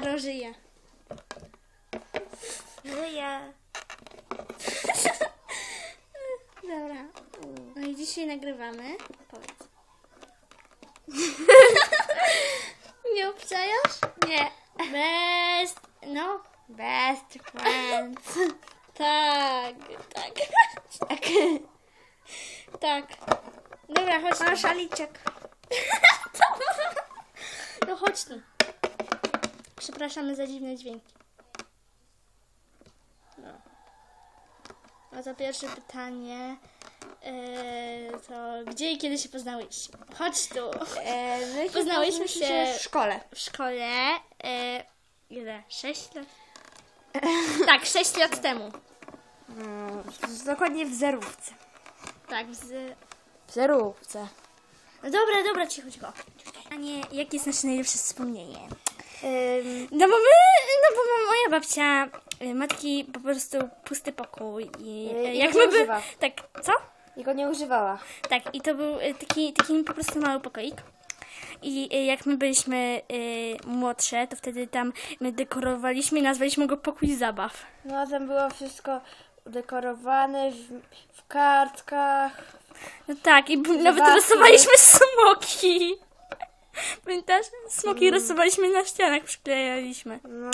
Karo żyje. Żyję. Dobra. No i dzisiaj nagrywamy. Powiedz. Nie obczajasz? Nie. Best. No. Best friends. Tak, tak. Tak. Tak. Dobra, chodź. Masz aliczek. No chodź tu. Przepraszamy za dziwne dźwięki. No. No to pierwsze pytanie. E, to gdzie i kiedy się poznałyście? Chodź tu. E, my Poznałyśmy się w szkole. w szkole. E, ile? Sześć lat? tak, sześć lat temu. Mm, dokładnie w zerówce. Tak, z... W zerówce. No dobra, dobra, cicho, cicho. A nie, jakie jest nasze najlepsze wspomnienie? No bo my, no bo moja babcia y, matki po prostu pusty pokój i Y, y, i jak my nie by, tak, co? I go nie używała. Tak, i to był taki, taki po prostu mały pokoik. I jak my byliśmy y, młodsze, to wtedy tam my dekorowaliśmy i nazwaliśmy go pokój zabaw. No a tam było wszystko udekorowane w, w kartkach. No tak, i nawet rysowaliśmy smoki. Pamiętasz? Smoki Mm. rysowaliśmy na ścianach, przyklejaliśmy. No.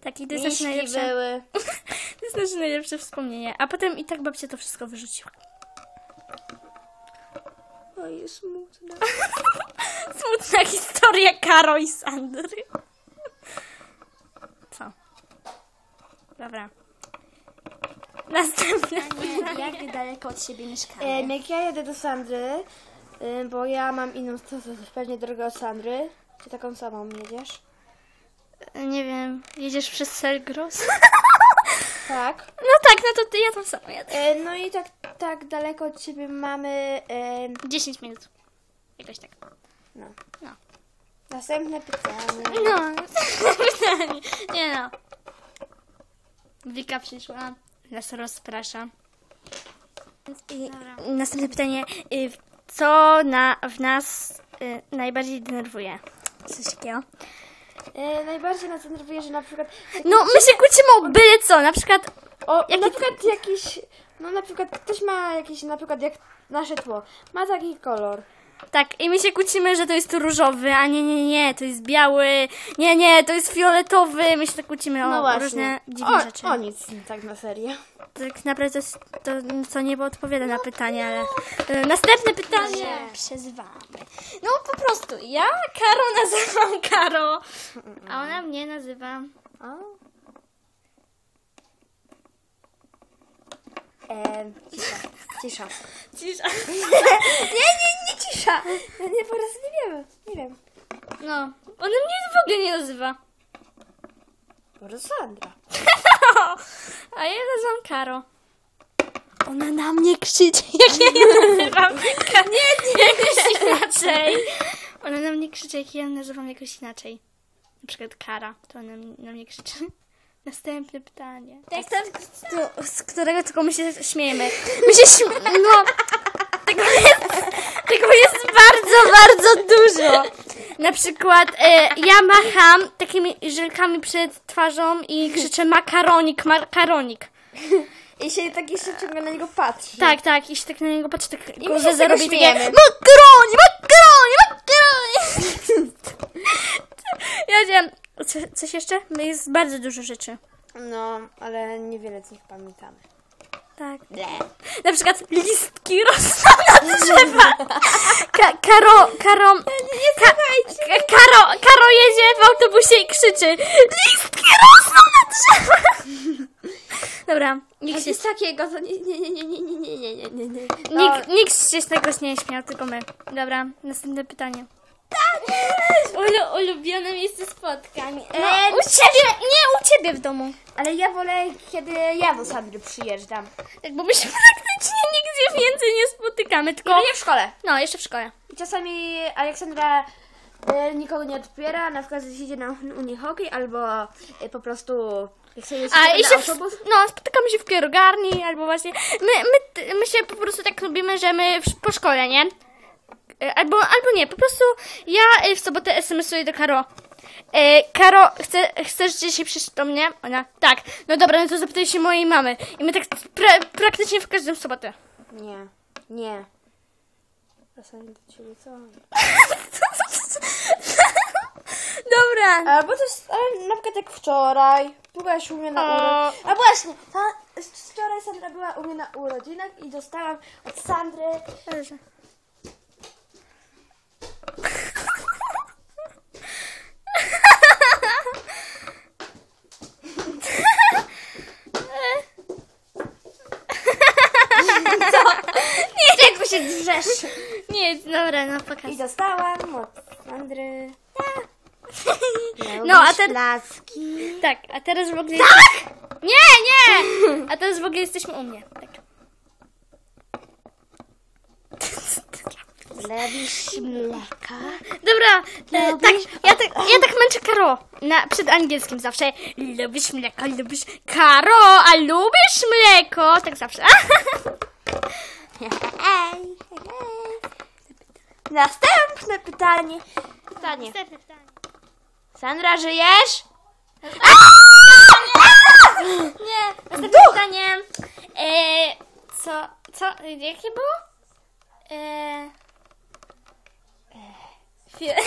Tak, i to jest nasze Miśki najlepsze. były. To jest nasze najlepsze wspomnienie. A potem i tak babcia to wszystko wyrzuciła. Oj, smutne. Smutna historia Karo i Sandry. Co? Dobra. Następne pytanie. Jak daleko od siebie mieszkamy? Em, jak ja jedę do Sandry, bo ja mam inną stosę, pewnie drogę od Sandry. Czy taką samą jedziesz? Nie wiem, jedziesz przez Selgros? Tak. No tak, no to ty, ja tam sama jadę. E, no i tak, tak daleko od ciebie mamy. em, 10 minut. Jakoś tak. no. No. Następne pytanie. No, pytanie. Nie no. Wika przyszła, nas rozprasza. I następne pytanie. Co na, w nas y, najbardziej denerwuje? Coś takiego. E, najbardziej nas denerwuje, że na przykład. No, my się kłócimy o byle co. Na przykład O, Jaki- na przykład jakiś. No na przykład ktoś ma jakiś, na przykład jak nasze tło. Ma taki kolor. Tak, i my się kłócimy, że to jest różowy, a nie, nie, nie, to jest biały, nie, nie, to jest fioletowy. My się tak kłócimy o No właśnie. różne dziwne o, rzeczy. O nic, tak na serio. Tak naprawdę to, to co niebo odpowiada na pytanie, ale e, następne pytanie przezywamy. No po prostu, ja Karo nazywam Karo, a ona mnie nazywa... E, cisza. Cisza. Cisza. nie, nie, nie cisza. Ja nie, po prostu nie wiem. Nie wiem. No, ona mnie w ogóle nie nazywa. Po prostu Sandra. A ja nazywam Karo. Ona na mnie krzyczy, jak ja ją nazywam. Ka- nie, nie, jakoś inaczej. Ona na mnie krzyczy, jak ja ją nazywam jakoś inaczej. Na przykład Kara, to ona na mnie krzyczy. Następne pytanie. Tak, to, z którego tylko my się śmiejemy. My się śmiejemy, no. Tego jest, tego jest bardzo, bardzo dużo. Na przykład e, ja macham takimi żelkami przed twarzą i krzyczę makaronik, makaronik. I się tak jeszcze ciągle na niego patrzy. Tak, tak, i się tak na niego patrzę, tak my go z zarobię takie makaroni, makaroni, makaroni. ja wiem, Co, coś jeszcze? No Jest bardzo dużo rzeczy. No, ale niewiele z nich pamiętamy. Tak. Na przykład listki rosną na drzewa. Ka karo, karo, ka ka karo, karo jedzie w autobusie i krzyczy listki rosną na drzewa. Dobra, nikt się, Nic takiego, to nie, nie, nie, nie, nie, nie, nie, nie, nie, nie. nikt, nikt się z tego nie śmiał, tylko my. Dobra, następne pytanie. Ulu, ulubione miejsce spotkań. No, Em, u ciebie, nie, u ciebie w domu. Ale ja wolę, kiedy ja do Sandry przyjeżdżam. Tak, bo my się praktycznie nigdzie więcej nie spotykamy, tylko... No nie w szkole. No, jeszcze w szkole. I czasami Aleksandra e, nikogo nie odbiera, na przykład idzie na u niej hokej, albo e, po prostu jak sobie A i się, w, no, spotykamy się w pierogarni, albo właśnie, my, my, my się po prostu tak lubimy, że my w, po szkole, nie? E, Albo, albo nie, po prostu ja e, w sobotę SMS-uję do Karo. E, Karo, chce, chcesz dzisiaj przyjść do mnie? Ona, tak. No dobra, no to zapytaj się mojej mamy. I my tak pra, praktycznie w każdą sobotę. Nie, nie. Wracam do ciebie, co? Dobra. Albo to jest, ale na przykład jak wczoraj. Byłaś u mnie na urodzinach. A właśnie, ta, wczoraj Sandra była u mnie na urodzinach i dostałam od Sandry się drzesz? Nie, dobra, no pokaż. I dostałam od Sandry. No, a ten- Placki. Tak, a teraz w ogóle... Tak! Nie, nie! A teraz w ogóle jesteśmy u mnie. Tak. Lewisz mleka. Dobra, e, tak, ja tak, ja tak męczę Karo na, przed angielskim zawsze. Lubisz mleko, lubisz Karo, a lubisz mleko? Tak zawsze. Ej, Następne pytanie. Pytanie. Sandra, żyjesz? Nie, następne pytanie. E, co, co, jakie było? E, chwilę.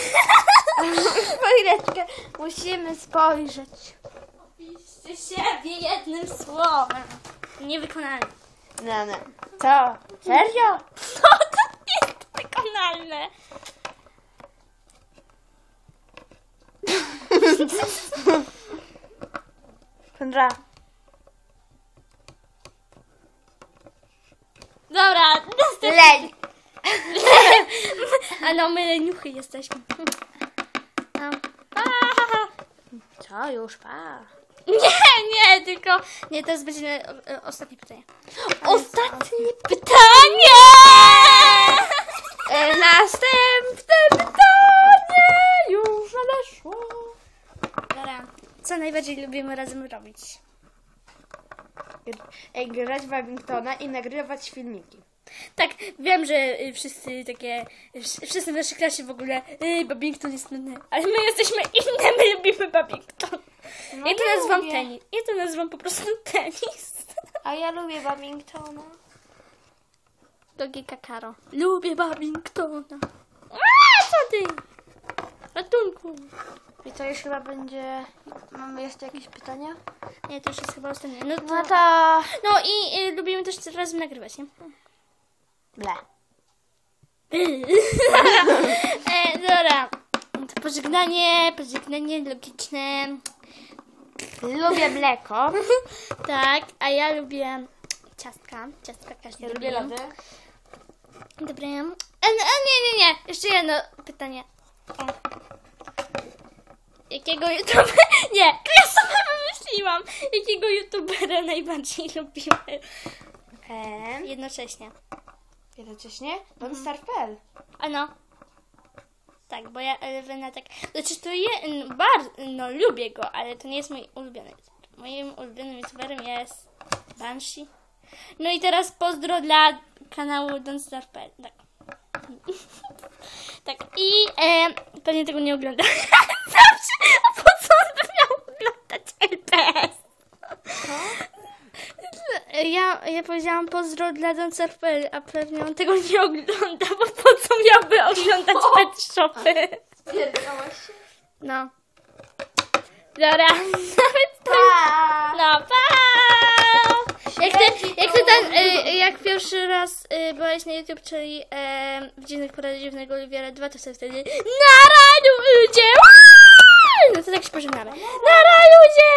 Chwileczkę, musimy spojrzeć. Opiszcie siebie jednym słowem. Niewykonalne. No, no. Co? Serio? Jest wykonalne. Sandra. Dobra, następne. Leń. A no, my leniuchy jesteśmy. No. Co już, pa. Nie, nie, tylko... Nie, teraz będzie e, e, ostatnie pytanie. Ostatnie Pytanie! E, następne pytanie już nadeszło. Dobra, co najbardziej lubimy razem robić? Ej, grać w badmintona i nagrywać filmiki. Tak, wiem, że y, wszyscy takie, wsz- wszyscy w naszej klasie w ogóle, y, Babington jest nudny, ale my jesteśmy inne, my lubimy Babington. No ja to ja nazywam lubię. tenis. Ja to nazywam po prostu tenis. A ja lubię badmintona. Lubię Babingtona. A, co ty? Ratunku. I to już chyba będzie... Mamy jeszcze jakieś pytania? Nie, to już jest chyba ostatnie. No, to... No to... no i y, lubimy też razem nagrywać, nie? Ble. e, dobra. To pożegnanie, pożegnanie logiczne. Lubię mleko. Tak, a ja lubię ciastka. Ciastka każdy Ja lubi. lubię lody. Dobra. E, no, e, nie, nie, nie. Jeszcze jedno pytanie. O. Jakiego youtubera... Nie, ja sobie wymyśliłam. Jakiego youtubera najbardziej lubimy Em. jednocześnie? Jednocześnie Don Star.pl. A no. Tak, bo ja Elwena tak... Znaczy to je... Bardzo... No lubię go, ale to nie jest mój ulubiony youtuber. Moim ulubionym youtuberem jest Banshee. No i teraz pozdro dla kanału Don't Star.pl. Tak. tak. I e, pewnie tego nie ogląda. Zawsze! A po co on by miał oglądać LPS? Ja, ja powiedziałam pozdro dla Dancer.pl, a pewnie on tego nie ogląda, bo po co miałby oglądać pet shopy? Pierdałaś się? No. Dobra, nawet to... Pa! No, pa! Jak ty, jak ty tak, ten, y, jak pierwszy raz y, byłeś na YouTube, czyli y, w dziwnych poradach dziwnego Oliwiera 2, to sobie wtedy na raju ludzie! No to tak się pożegnamy. Na raju ludzie!